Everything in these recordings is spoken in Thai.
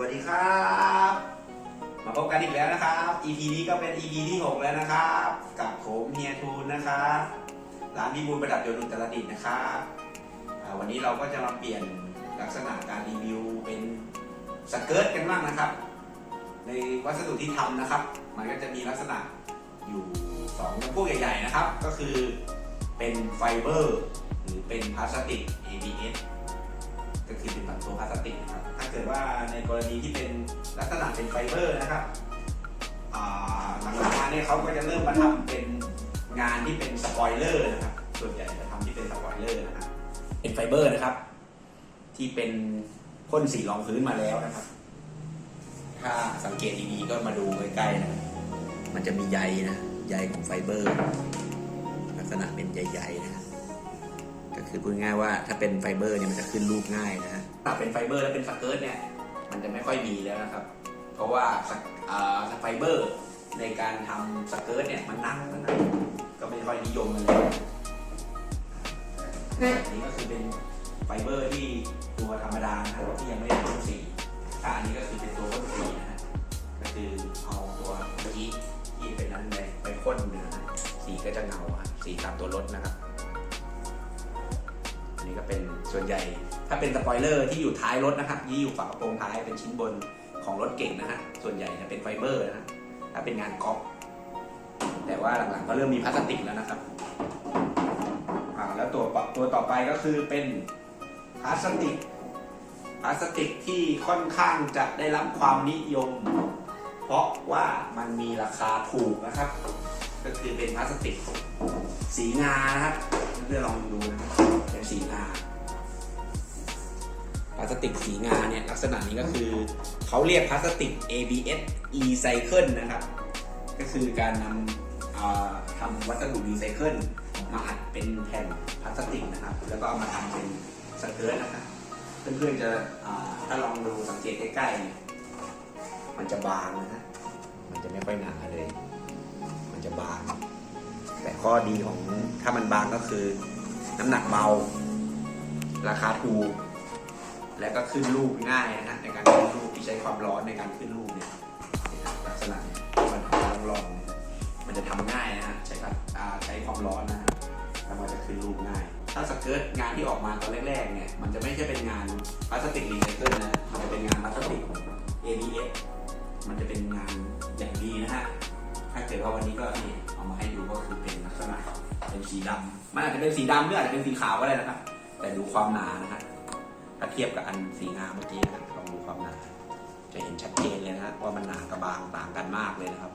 วัสดีครับ มาพบกันอีกแล้วนะครับ EP นี้ก็เป็น EP ที่ 6 แล้วนะครับ กับผมเฮียทูนนะครับร้านพิบูลประดับยนต์อุตรดิตถ์นะครับวันนี้เราก็จะมาเปลี่ยนลักษณะการรีวิวเป็นสเกิร์ตกันบ้างนะครับ ในวัสดุที่ทำนะครับ มันก็จะมีลักษณะอยู่สองพวกใหญ่ ๆ นะครับ ก็คือเป็นไฟเบอร์ หรือเป็นพลาสติก ABS ก็คือเป็นแบบตัวพลาสติกนะครับ กิดว่าในกรณีที่เป็นลักษณะเป็นไฟเบอร์นะครับหลังๆมาเนี่ยเขาก็จะเริ่มมาทำเป็นงานที่เป็นสปอยเลอร์นะครับ ส่วนใหญ่จะทำที่เป็นสปอยเลอร์นะครับ เป็นไฟเบอร์นะครับ ที่เป็นพ่นสีรองพื้นมาแล้วนะครับ ถ้าสังเกตดีๆก็มาดูใกล้ๆนะ มันจะมีใยนะ ใยของไฟเบอร์ ลักษณะเป็นใยๆนะ ก็คือพูดง่ายว่าถ้าเป็นไฟเบอร์เนี่ยมันจะขึ้นรูปง่ายนะฮะถ้าเป็นไฟเบอร์แล้วเป็นสเกิร์ตเนี่ยมันจะไม่ค่อยมีแล้วนะครับ เพราะว่าสกอ่าไฟเบอร์ในการทำสเกิร์ตเนี่ยมันหนักนะครับก็ไม่ค่อยนิยมกันแล้วอันนี้ก็คือเป็นไฟเบอร์ที่ตัวธรรมดานะครับที่ยังไม่ได้พ่นสีถ้าอันนี้ก็คือเป็นตัวพ่นสีนะฮะก็คือเอาตัวเมื่อกี้ที่เป็นนั้นไปไปพ่นนะฮะสีก็จะเงาสีตามตัวรถนะครับ นี้ก็เป็นส่วนใหญ่ ถ้าเป็นสปอยเลอร์ที่อยู่ท้ายรถนะครับยี่อยู่ฝากระโปรงท้ายเป็นชิ้นบนของรถเก่งนะฮะส่วนใหญ่จะเป็นไฟเบอร์นะฮะถ้าเป็นงานก๊อล์ฟแต่ว่าหลังๆก็เริ่มมีพลาสติกแล้วนะครับอ่าแล้วตัวตัวต่อไปก็คือเป็นพลาสติกพลาสติกที่ค่อนข้างจะได้รับความนิยม เพราะว่ามันมีราคาถูกนะครับ ก็คือเป็นพลาสติกสีงานะครับเดี๋ยวลองดู ติกสีงาเนี่ยลักษณะนี้ก็คือเขาเรียกพลาสติก ABS Recycle นะครับ ก็คือการนำทำวัสดุรีไซเคิลมาอัดเป็นแผ่นพลาสติกนะครับ แล้วก็เอามาทำเป็นสเกิร์ตนะครับเพื่อนๆจะถ้าลองดูสังเกตใกล้ๆ มันจะบางนะฮะมันจะไม่ค่อยหนาเลย มันจะบาง แต่ข้อดีของถ้ามันบางก็คือ น้ำหนักเบา ราคาถูก และก็ขึ้นรูปง่ายนะฮะในการขึ้นรูปที่ใช้ความร้อนในการขึ้นรูปเนี่ยลักษณะเนี่ยมันลองลองมันจะทำง่ายนะฮะใช้กับใช้ความร้อนนะฮะแล้วมันจะขึ้นรูปง่าย ถ้าสเกิร์ตงานที่ออกมาตอนแรกๆเนี่ยมันจะไม่ใช่เป็นงานพลาสติกรีไซเคิลนะมันจะเป็นงานพลาสติก ABS มันจะเป็นงานอย่างดีนะฮะถ้าเกิดว่าวันนี้ก็นี่เอามาให้ดูก็คือเป็นลักษณะเป็นสีดำมันอาจจะเป็นสีดำหรืออาจจะเป็นสีขาวก็ได้นะครับ แต่ดูความหนานะฮะาเทียบกับอันสีงาเมื่อกี้นะครับลองดูความหนา จะเห็นชัดเจนเลยนะฮะว่ามันหนากับบางต่างกันมากเลยนะครับ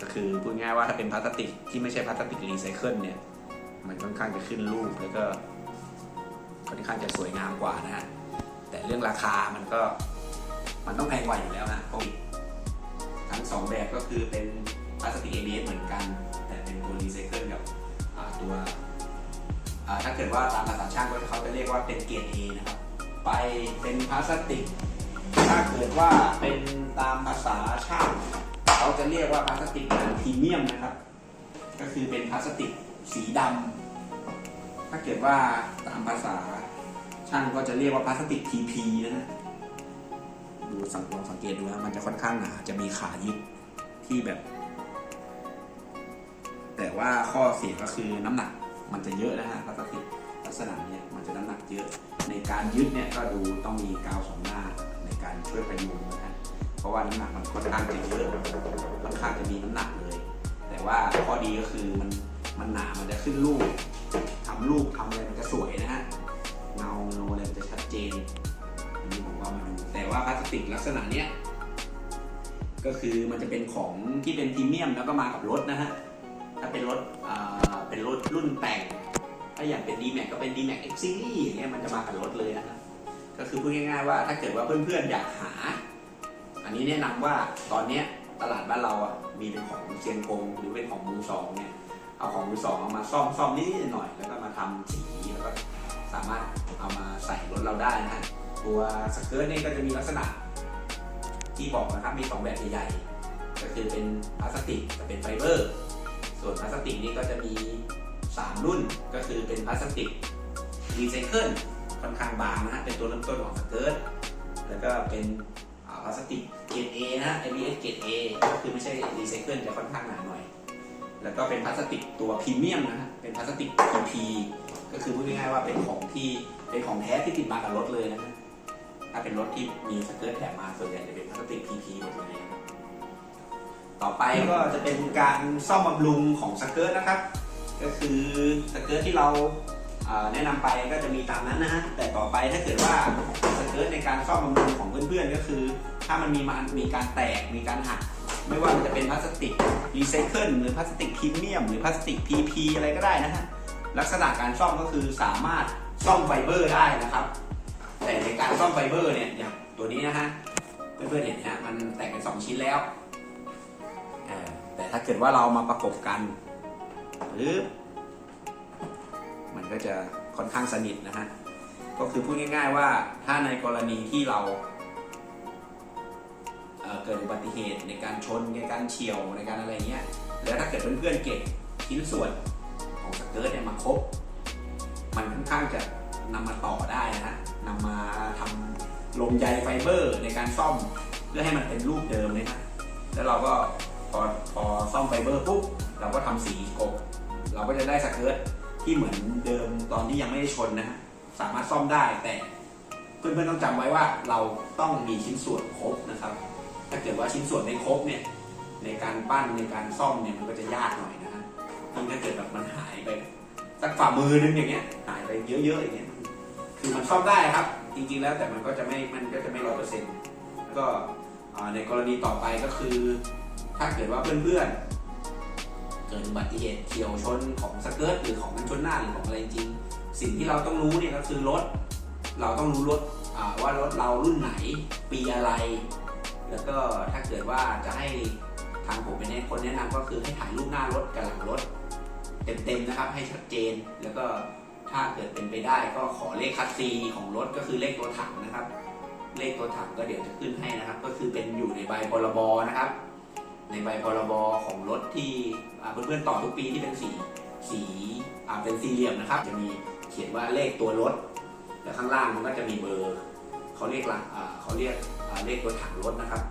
ก็คือพูดง่ายว่าถ้าเป็นพลาสติกที่ไม่ใช่พลาสติกรีไซเคิลเนี่ย มันค่อนข้างจะขึ้นรูปแล้วก็ค่อนข้างจะสวยงามกว่านะฮะแต่เรื่องราคามันก็มันต้องแพงกว่าอยู่แล้วนะโควิดทั้งสองแบบก็คือเป็นพลาสติก ABS เหมือนกัน แต่เป็นตัวรีไซเคิลกับตัว ถ้าเกิดว่าตามภาษาช่างก็เขาจะเรียกว่าเป็นเกรด A นะครับไปเป็นพลาสติก ถ้าเกิดว่าเป็นตามภาษาช่างเขาจะเรียกว่าพลาสติกพรีเมียมนะครับ ก็คือเป็นพลาสติกสีดำถ้าเกิดว่าตามภาษาช่างก็จะเรียกว่าพลาสติก TP นะฮะดูสังลองสังเกตดูนะมันจะค่อนข้างหนาจะมีขายึดที่แบบ แต่ว่าข้อเสียก็คือน้ำหนัก มันจะเยอะนะฮะพลาสติกลักษณะเนี้ยมันจะน้ำหนักเยอะ ในการยึดเนี่ยก็ดูต้องมีกาวสองหน้าในการช่วยพยุงนะฮะเพราะว่าน้ำหนักมันค่อนข้างจะเยอะค่อนข้างจะมีน้ำหนักเลย แต่ว่าข้อดีก็คือมันมันหนามันจะขึ้นรูปทำรูปทำอะไรมันจะสวยนะฮะเงาเงาอะไรมันจะชัดเจนอันนี้ผมว่ามาดูแต่ว่าพลาสติกลักษณะเนี้ยก็คือมันจะเป็นของที่เป็นพรีเมียมแล้วก็มากับรถนะฮะถ้าเป็นรถอ่า เป็นรถรุ่นแต่ง ถ้าอย่างเป็น d m a x ก็เป็น d m a x X Series อย่างเงี้ยมันจะมากับรถเลยนะครับ ก็คือพูดง่ายๆว่าถ้าเกิดว่าเพื่อนๆอยากหา อันนี้แนะนำว่าตอนเนี้ยตลาดบ้านเราอะมีเป็นของเซียนกงหรือเป็นของมือสองเนี่ยเอาของมือสองเอามาซ่อมซ่อมนิดหน่อย แล้วก็มาทำสีแล้วก็สามารถเอามาใส่รถเราได้นะฮะตัวสเกิร์ตเนี่ยก็จะมีลักษณะที่บอกนะครับมีสองแบบใหญ่ๆก็คือเป็นพลาสติกกับเป็นไฟเบอร์ ส่วนพลาสติกนี่ก็จะมี 3 รุ่นก็คือเป็นพลาสติกรีไซเคิลค่อนข้างบางนะฮะเป็นตัวเริ่มต้นของสเกิร์ตแล้วก็เป็นพลาสติกเกรด A นะ ABS เกรด A ก็คือไม่ใช่รีไซเคิลจะค่อนข้างหนาหน่อย แล้วก็เป็นพลาสติกตัวพรีเมียมนะฮะเป็นพลาสติก PP ก็คือพูดง่ายๆว่าเป็นของที่เป็นของแท้ที่ติดมากับรถเลยนะฮะถ้าเป็นรถที่มีสเกิร์ตแถมมาส่วนใหญ่จะเป็นพลาสติก PP หมดเลยนะ ต่อไปก็จะเป็นการซ่อมบำรุงของสเกิร์ตนะครับ ก็คือสเกิร์ตที่เราแนะนำไปก็จะมีตามนั้นนะฮะแต่ต่อไปถ้าเกิดว่าสเกิร์ตในการซ่อมบำรุงของเพื่อนๆก็คือ ถ้ามันมีมันมีการแตกมีการหักไม่ว่ามันจะเป็นพลาสติกรีไซเคิลหรือพลาสติกพรีเมียม หรือพลาสติก PP อะไรก็ได้นะฮะลักษณะการซ่อมก็คือสามารถซ่อมไฟเบอร์ได้นะครับ แต่ในการซ่อมไฟเบอร์เนี่ยอย่างตัวนี้นะฮะเพื่อนๆเห็นนะมันแตกเป็นสองชิ้นแล้ว ถ้าเกิดว่าเรามาประกบกันหรือมันก็จะค่อนข้างสนิทนะฮะ ก็คือพูดง่ายๆว่าถ้าในกรณีที่เราเเกิดอุบัติเหตุในการชนในการเฉียวในการอะไรเงี้ย แล้วถ้าเกิดเพื่อนๆเก็บชิ้นส่วนของสเกิร์ตเนี่ยมาครบ มันค่อนข้างจะนำมาต่อได้นะฮะนำมาทำลงใยไฟเบอร์ในการซ่อมเพื่อให้มันเป็นรูปเดิมเลยนะแล้วเราก็ อพอซ่อมไฟเบอร์ปุ๊บเราก็ทำสีกบเราก็จะได้สเกิร์ตที่เหมือนเดิมตอนที่ยังไม่ได้ชนนะฮะสามารถซ่อมได้แต่เพื่อนๆต้องจำไว้ว่าเราต้องมีชิ้นส่วนครบนะครับ ถ้าเกิดว่าชิ้นส่วนไม่ครบเนี่ยในการปั้นในการซ่อมเนี่ยมันก็จะยากหน่อยนะฮะยิ่งถ้าเกิดแบบมันหายไปสักฝ่ามือนึงอย่างเงี้ยหายไปเยอะๆอย่างเงี้ยคือมันซ่อมได้ครับ จริงๆแล้วแต่มันก็จะไม่มันก็จะไม่ร้อยเปอร์เซ็นต์ก็อ่าในกรณีต่อไปก็คือ ถ้าเกิดว่าเพื่อนๆ เกิดอุบัติเหตุเฉียวชนของสเกิร์ตหรือของกันชนหน้าหรือของอะไรจริง สิ่งที่เราต้องรู้เนี่ยก็คือรถ เราต้องรู้รถว่ารถเรารุ่นไหนปีอะไร แล้วก็ถ้าเกิดว่าจะให้ทางผมเป็นคนแนะนำก็คือให้ถ่ายรูปหน้ารถกับหลังรถ เต็มๆนะครับให้ชัดเจนแล้วก็ถ้าเกิดเป็นไปได้ก็ขอเลขคัสซีของรถก็คือเลขตัวถังนะครับ เลขตัวถังก็เดี๋ยวจะขึ้นให้นะครับ ก็คือเป็นอยู่ในใบพรบนะครับ ในใบพรบของรถที่เพื่อนๆต่อทุกปีที่เป็นสีสีเป็นสี่เหลี่ยมนะครับ จะมีเขียนว่าเลขตัวรถ แล้วข้างล่างมันก็จะมีเบอร์เขาเรียกละเขาเรียกเลขตัวถังรถนะครับ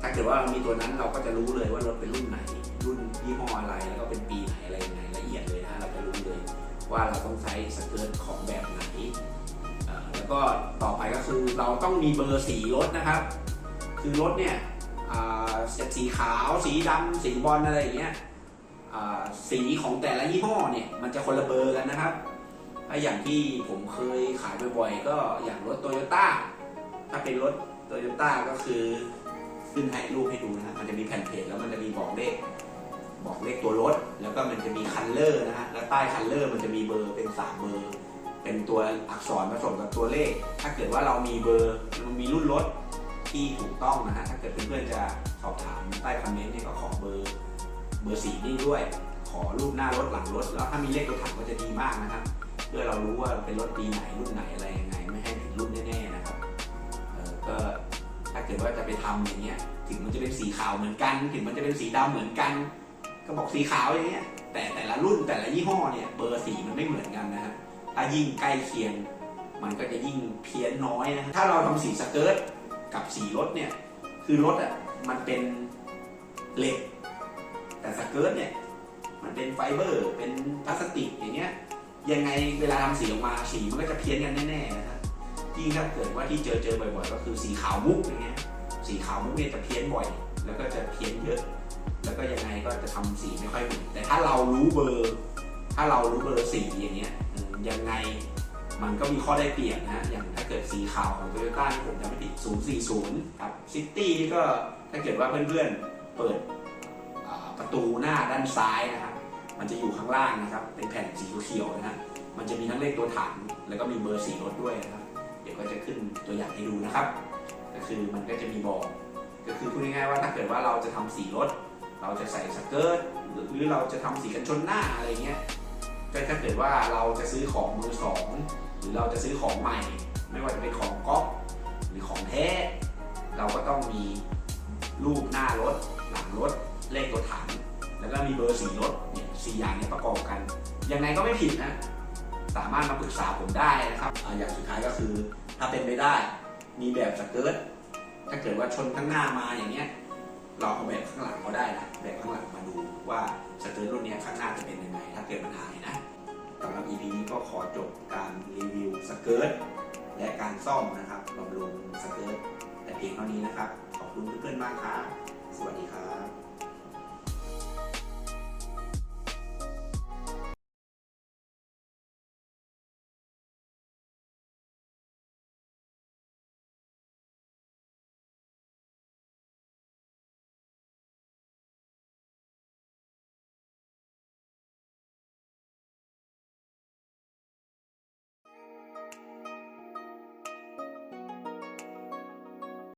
ถ้าเกิดว่ามีตัวนั้นเราก็จะรู้เลยว่ารถเป็นรุ่นไหน รุ่นยี่ห้ออะไรแล้วก็เป็นปีไหนอะไรยังไงละเอียดเลยนะเราจะรู้เลยว่าเราต้องใช้สเกิร์ตของแบบไหนแล้วก็ต่อไปก็คือเราต้องมีเบอร์สีรถนะครับ คือรถเนี่ย สีขาว สีดำสีบอลอะไรอย่างเงี้ยสีของแต่ละยี่ห้อเนี่ยมันจะคนละเบอร์กันนะครับถ้าอย่างที่ผมเคยขายบ่อยๆ ก็อย่างรถโตโยต้าถ้าเป็นรถโตโยต้าก็คือขึ้นให้รูปให้ดูนะฮะมันจะมีแผ่นเพจแล้วมันจะมีบอกเลขบอกเลขตัวรถ แล้วก็มันจะมีคันเลอร์นะฮะแล้วใต้คันเลอร์มันจะมีเบอร์เป็นสามเบอร์ เป็นตัวอักษรผสมกับตัวเลข ถ้าเกิดว่าเรามีเบอร์มันมีรุ่นรถ ที่ถูกต้องนะฮะถ้าเกิดเพื่อนๆจะสอบถามใต้คอมเมนต์เนี่ยก็ขอเบอร์เบอร์สีนี่ด้วย ขอรูปหน้ารถหลังรถ แล้วถ้ามีเลขตัวถังก็จะดีมากนะครับ เพื่อเรารู้ว่าเป็นรถปีไหนรุ่นไหนอะไรยังไง ไม่ให้ผิดรุ่นแน่ๆนะครับเออก็ถ้าเกิดว่าจะไปทำอย่างเงี้ยถึงมันจะเป็นสีขาวเหมือนกัน ถึงมันจะเป็นสีดำเหมือนกัน ก็บอกสีขาวอย่างเงี้ยแต่แต่ละรุ่นแต่ละยี่ห้อเนี่ยเบอร์สีมันไม่เหมือนกันนะฮะถ้ายิ่งใกล้เคียง มันก็จะยิ่งเพี้ยนน้อยนะฮะถ้าเราทำสีสเกิร์ต กับสีรถเนี่ย คือรถอะมันเป็นเหล็ก แต่สเกิร์ตเนี่ย มันเป็นไฟเบอร์ เป็นพลาสติกอย่างเงี้ย ยังไงเวลาทำสีออกมาสีมันก็จะเพี้ยนกันแน่ๆนะครับยิ่งถ้าเกิดว่าที่เจอเจอบ่อยๆ ก็คือสีขาวมุกอย่างเงี้ย สีขาวมุกเนี่ยจะเพี้ยนบ่อย แล้วก็จะเพี้ยนเยอะ แล้วก็ยังไงก็จะทำสีไม่ค่อยเหมือนแต่ถ้าเรารู้เบอร์ ถ้าเรารู้เบอร์สีอย่างเงี้ยยังไง มันก็มีข้อได้เปรียบนะฮะ อย่างถ้าเกิดสีขาวของ t o y ยต้าที่ผมจำไม่ผิด 040 ครับซิตี้นี่ก็ถ้าเกิดว่าเพื่อนๆ เปิดประตูหน้าด้านซ้ายนะครับ มันจะอยู่ข้างล่างนะครับ เป็นแผ่นสีเขียวนะฮะ มันจะมีทั้งเลขตัวถัง แล้วก็มีเบอร์สีรถด้วยนะครับ เดี๋ยวก็จะขึ้นตัวอย่างให้ดูนะครับ ก็คือมันก็จะมีบอก ก็คือพูดง่ายๆว่าถ้าเกิดว่าเราจะทำสีรถ เราจะใส่สเกิร์ต หรือเราจะทำสีกันชนหน้าอะไรเงี้ยก็ถ้าเกิดว่าเราจะซื้อของมือสอง รือเราจะซื้อของใหม่ ไม่ว่าจะเป็นของก๊อปหรือของแท้ เราก็ต้องมีรูปหน้ารถ หลังรถ เลขตัวถัง แล้วก็มีเบอร์สีรถเนี่ยสี่อย่างนี้ประกอบกัน ยังไงก็ไม่ผิดนะ สามารถมาปรึกษาผมได้นะครับออย่างสุดท้ายก็คือถ้าเป็นไปได้ มีแบบสเกิร์ตถ้าเกิดว่าชนข้างหน้ามาอย่างเงี้ยเราเอาแบบข้างหลังก็ได้นะแบบข้างหลังมาดูว่าสเกิร์ตรุ่นเนี้ยข้างหน้าจะเป็นยังไง ถ้าเกิดมันหายนะ EP นี้ก็ขอจบการรีวิวสเกิร์ตและการซ่อมนะครับบำรุงสเกิร์ตแต่เพียงเท่านี้นะครับ ขอบคุณเพื่อนๆมากครับ สวัสดีครับ